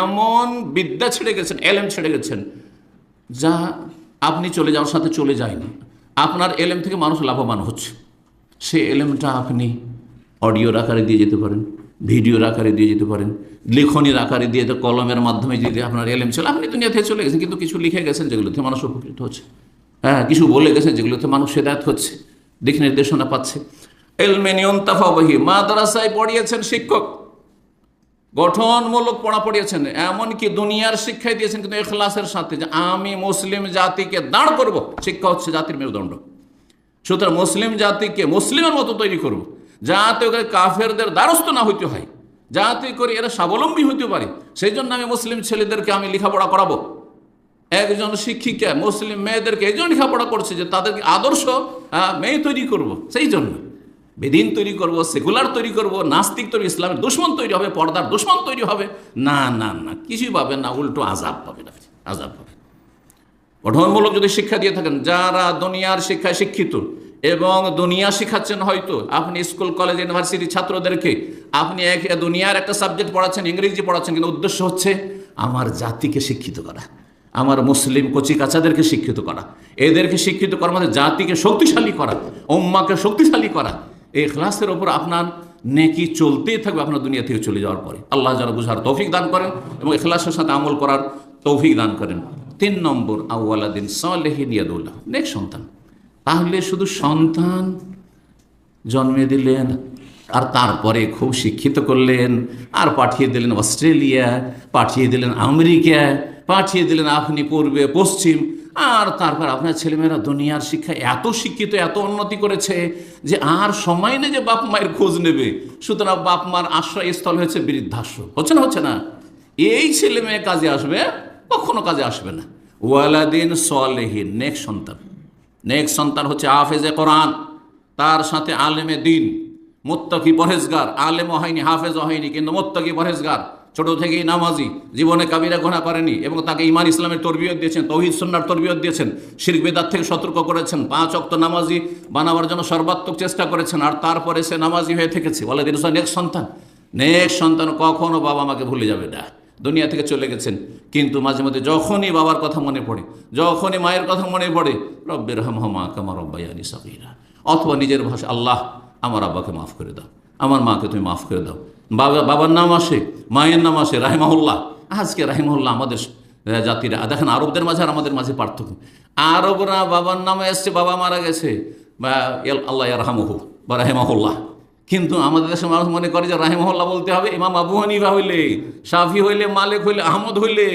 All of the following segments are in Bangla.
এমন বিদ্যা ছেড়ে গেছেন, এলেম ছেড়ে গেছেন, যা আপনি চলে যাওয়ার সাথে চলে যায়নি। আপনার এলেম থেকে মানুষ লাভবান হচ্ছে। সে এলেমটা আপনি অডিওর আকারে দিয়ে যেতে পারেন, ভিডিওর আকারে দিয়ে যেতে পারেন, লেখনির আকারে দিয়ে, কলমের মাধ্যমে যদি আপনার এলেম ছিল, আপনি দুনিয়া থেকে চলে গেছেন, কিন্তু কিছু লিখে গেছেন যেগুলোতে মানুষ উপকৃত হচ্ছে। হ্যাঁ কিছু বলে গেছেন যেগুলোতে মানুষ হেদায়ত হচ্ছে, দিক নির্দেশনা পাচ্ছে। এলমে নিয়ন্তাফাবহি মাদ্রাসায় পড়িয়েছেন শিক্ষক। গঠনমূলক পড়া পড়িয়েছেন, এমনকি দুনিয়ার শিক্ষাই দিয়েছেন কিন্তু এখলাসের সাথে যে আমি মুসলিম জাতিকে দাঁড় করব, শিক্ষা হচ্ছে জাতির মেরুদণ্ড। সুতরাং মুসলিম জাতিকে মুসলিমের মতো তৈরি করব, যাতে ওকে কাফেরদের দ্বারস্থ না হইতে হয়, যাতে করে এরা স্বাবলম্বী হইতে পারে। সেই জন্য আমি মুসলিম ছেলেদেরকে আমি লেখাপড়া করাবো। একজন শিক্ষিকা মুসলিম মেয়েদেরকে এই জন্য লেখাপড়া করছে যে তাদেরকে আদর্শ মেয়ে তৈরি করব, সেই জন্য। বেদিন তৈরি করব, সেকুলার তৈরি করব, নাস্তিক তৈরি ইসলামের দুশ্মন তৈরি হবে, পর্দার দুশ্মন তৈরি হবে। না না না, কিছুই পাবেন না, উল্টো আজাব পাবেন আপনি আজাব পাবেন গঠনমূলক যদি শিক্ষা দিয়ে থাকেন, যারা দুনিয়ার শিক্ষায় শিক্ষিত এবং দুনিয়া শিখাচ্ছেন হয়তো, আপনি স্কুল, কলেজ, ইউনিভার্সিটি ছাত্রদেরকে আপনি এক দুনিয়ার একটা সাবজেক্ট পড়াচ্ছেন, ইংরেজি পড়াচ্ছেন, কিন্তু উদ্দেশ্য হচ্ছে আমার জাতিকে শিক্ষিত করা, আমার মুসলিম কচি কাচাদেরকে শিক্ষিত করা, এদেরকে শিক্ষিত করা মানে জাতিকে শক্তিশালী করা, উম্মাকে শক্তিশালী করা। এই ক্লাসের ওপর আপনার নেকি চলতেই থাকবে আপনার দুনিয়া থেকে চলে যাওয়ার পরে। আল্লাহ যেন বুঝার তৌফিক দান করেন এবং এখলাসের সাথে আমল করার তৌফিক দান করেন। তিন নম্বর আউ্লাদিন সালেহিন ইয়াদুল্লাহ নেক সন্তান। তাহলে শুধু সন্তান জন্মে দিলেন, আর তারপরে খুব শিক্ষিত করলেন, আর পাঠিয়ে দিলেন অস্ট্রেলিয়া, পাঠিয়ে দিলেন আমেরিকা, পাঠিয়ে দিলেন আপনি পূর্বে পশ্চিম আর তারপর আপনার ছেলেমেয়েরা দুনিয়ার শিক্ষা এত শিক্ষিত, এত উন্নতি করেছে যে আর সময় নেই যে বাপ মায়ের খোঁজ নেবে। সুতরাং বাপ মার আশ্রয়স্থল হয়েছে বৃদ্ধাশ্রম। হচ্ছে না হচ্ছে না? এই ছেলে মেয়ে কাজে আসবে, কখনো কাজে আসবে না। ওয়ালাদিন সলেহীন, নেক সন্তান। নেক সন্তান হচ্ছে হাফেজে কোরআন। তার সাথে আলেমে দিন। মোত্তাকি পরহেজগার। আলেমও হয়নি, হাফেজও হয়নি, কিন্তু মোত্তাকি পরহেজগার। ছোট থেকেই নামাজি, জীবনে কাবিরা ঘোনা করেনি এবং তাকে ইমান ইসলামের তরবিয়ত দিয়েছেন, তৌহিদ সন্ন্যার তরবিয়ত দিয়েছেন শির বেদার থেকে সতর্ক করেছেন, পাঁচ অক্ত নামাজি বানাবার জন্য সর্বাত্মক চেষ্টা করেছেন আর তারপরে সে নামাজি হয়ে থেকেছে। বলে দিন নেক সন্তান। নেক সন্তান কখনো বাবা মাকে ভুলে যাবে না। দুনিয়া থেকে চলে গেছেন। কিন্তু মাঝে মধ্যে যখনই বাবার কথা মনে পড়ে, যখনই মায়ের কথা মনে পড়ে রব্বের হামহমা কামার রব্বাইয়ানি অথবা নিজের ভাষা আল্লাহ আমার আব্বাকে মাফ করে দাও। আমার মাকে তুমি মাফ করে দাও। বাবা বাবার নাম আসে, মায়ের নাম আসে, রাহেমাহুল্লাহ। আজকে রাহেমাহুল্লাহ আমাদের জাতিরা, দেখেন আরবদের মাঝে আর আমাদের মাঝে পার্থক্য। আরবরা বাবার নামে এসছে, বাবা মারা গেছে। বা এল আল্লাহ রাহামহু বা রাহেমাহুল্লাহ। কিন্তু আমাদের দেশের মানুষ মনে করে যে রাহেমহল্লা বলতে হবে, ইমাম আবু হানিফা হইলে, শাফি হইলে, মালিক হইলে, আহমদ হইলে।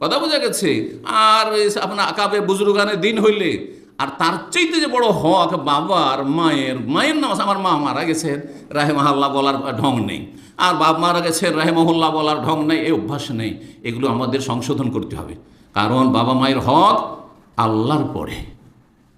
কথা বোঝা গেছে। আর আপনার আকাবে বুজরুগানের দিন হইলে আর তার চাইতে যে বড় হক বাবার মায়ের মায়ের নাম আছে, আমার মা মারা গেছেন রাহেমাহাল্লাহ বলার ঢং নেই। আর বাপ মারা গেছেন রাহেমহল্লা বলার ঢং নেই এই অভ্যাস নেই। এগুলো আমাদের সংশোধন করতে হবে। কারণ বাবা মায়ের হক আল্লাহর পরে।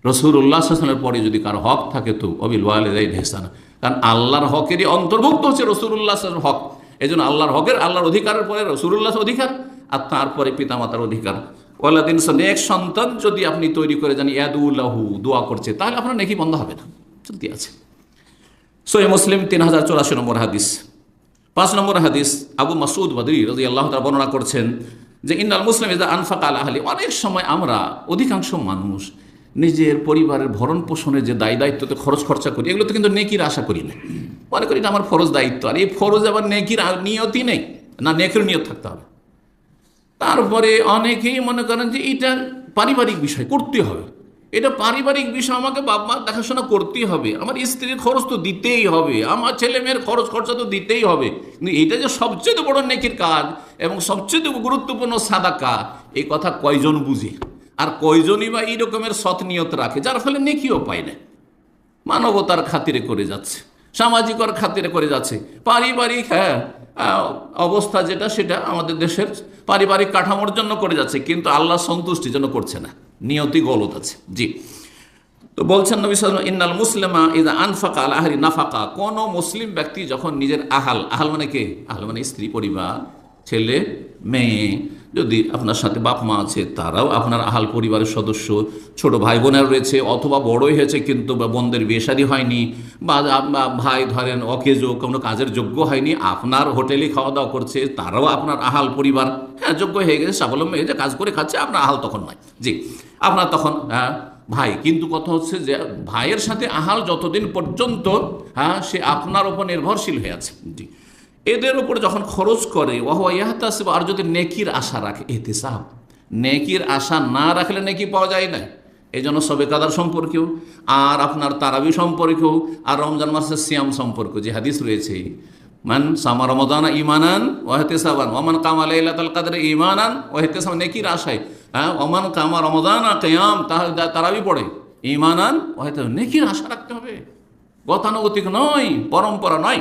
রসুর উল্লাহামের পরে যদি কারও হক থাকে তো অবিল ওয়ালেদাই ভেসানা কারণ আল্লাহর হকেরই অন্তর্ভুক্ত হচ্ছে রসুর উল্লাহের হক। এই জন্য আল্লাহর হকের আল্লাহর অধিকারের পরে রসুরুল্লাহ অধিকার আর তারপরে পিতামাতার অধিকার। ওয়াল্লাদিন এক সন্তান যদি আপনি তৈরি করে জানি ইয়াদুল্লাহু দোয়া করছে, তাহলে আপনার নাকি বন্ধ হবে না। চলতি আছে। সোহে মুসলিম তিন হাজার চৌরাশি নম্বর হাদিস। পাঁচ নম্বর হাদিস, আবু মাসুদ বদরি রাজি আল্লাহ তাআলা বর্ণনা করছেন যে, ইন্নাল মুসলিম ইজা আনফাক আল আহলি। অনেক সময় আমরা অধিকাংশ মানুষ নিজের পরিবারের ভরণ পোষণের যে দায়, দায়িত্বতে খরচ খরচা করি এগুলো তো কিন্তু নেকির আশা করি না। মনে করি না আমার ফরজ দায়িত্ব, আর এই ফরজ আবার নেকির আ- নিয়তি নেই। না, নেকির নিয়ত থাকতে হবে। তারপরে অনেকেই মনে করেন যে এটা পারিবারিক বিষয়, করতে হবে। এটা পারিবারিক বিষয়, আমাকে বাপ মা দেখাশোনা করতেই হবে। আমার স্ত্রীর খরচ তো দিতেই হবে, আমার ছেলে মেয়ের খরচ খরচা তো দিতেই হবে। কিন্তু এটা যে সবচেয়ে বড় নেকির কাজ এবং সবচেয়ে গুরুত্বপূর্ণ সাদা সাদাকা এই কথা কয়জন বুঝে? আর কয়জনই বা এই রকমের সৎ নিয়ত রাখে, যার ফলে নেকিও পায় না। মানবতার খাতিরে করে যাচ্ছে, সামাজিকর খাতিরে করে যাচ্ছে। পারিবারিক হ্যাঁ অবস্থা যেটা, সেটা আমাদের দেশের পারিবারিক কাঠামোর জন্য করে যাচ্ছে, কিন্তু আল্লাহ সন্তুষ্টির জন্য করছে না। নিয়তি গলত আছে। জি। তো বলছেন নবী ইন্নাল মুসলিমা ইদা আনফাকা আহারি নাফাকা। কোন মুসলিম ব্যক্তি যখন নিজের আহাল আহাল মানে কে? আহাল মানে স্ত্রী, পরিবার, ছেলে, মেয়ে যদি আপনার সাথে বাপ মা আছে তারাও আপনার আহাল পরিবারের সদস্য ছোট ভাই বোনের রয়েছে অথবা বড়ই হয়েছে কিন্তু বোনদের বিয়ে হয়নি বা ভাই ধরেন অকেজো কোনো কাজের যোগ্য হয়নি আপনার হোটেলে খাওয়া দাওয়া করছে তারাও আপনার আহাল পরিবার হ্যাঁ যোগ্য হয়ে গেছে স্বাবলম্বী হয়ে যে কাজ করে খাচ্ছে আপনার আহাল তখন নয়। জি আপনার তখন হ্যাঁ, ভাই কিন্তু কথা হচ্ছে যে ভাইয়ের সাথে আহাল যতদিন পর্যন্ত হ্যাঁ সে আপনার উপর নির্ভরশীল হয়ে আছে। জি এদের উপর যখন খরচ করে ওয়াহুয়া ইয়াহতাসিব, আর যদি নেকির আশা রাখে, এহতিসাব। নেকির আশা না রাখলে নেকি পাওয়া যায় না। এই জন্য সবে কাদার সম্পর্কেও, আর আপনার তারাবি সম্পর্কেও, আর রমজান মাসের সিয়াম সম্পর্ক যে হাদিস রয়েছে, মান সামা রমদান ইমানান ওয়াহতেসাবান ওমান কামা লাইলাতুল কাদরে ইমানান ওয়াহতেসাব নেকির আশায় হ্যাঁ ওমান কামা রমদান কেয়াম তারাবি পড়ে ইমানান ওয়াহতে নেকির আশা রাখতে হবে। গতানুগতিক নয়, পরম্পরা নয়।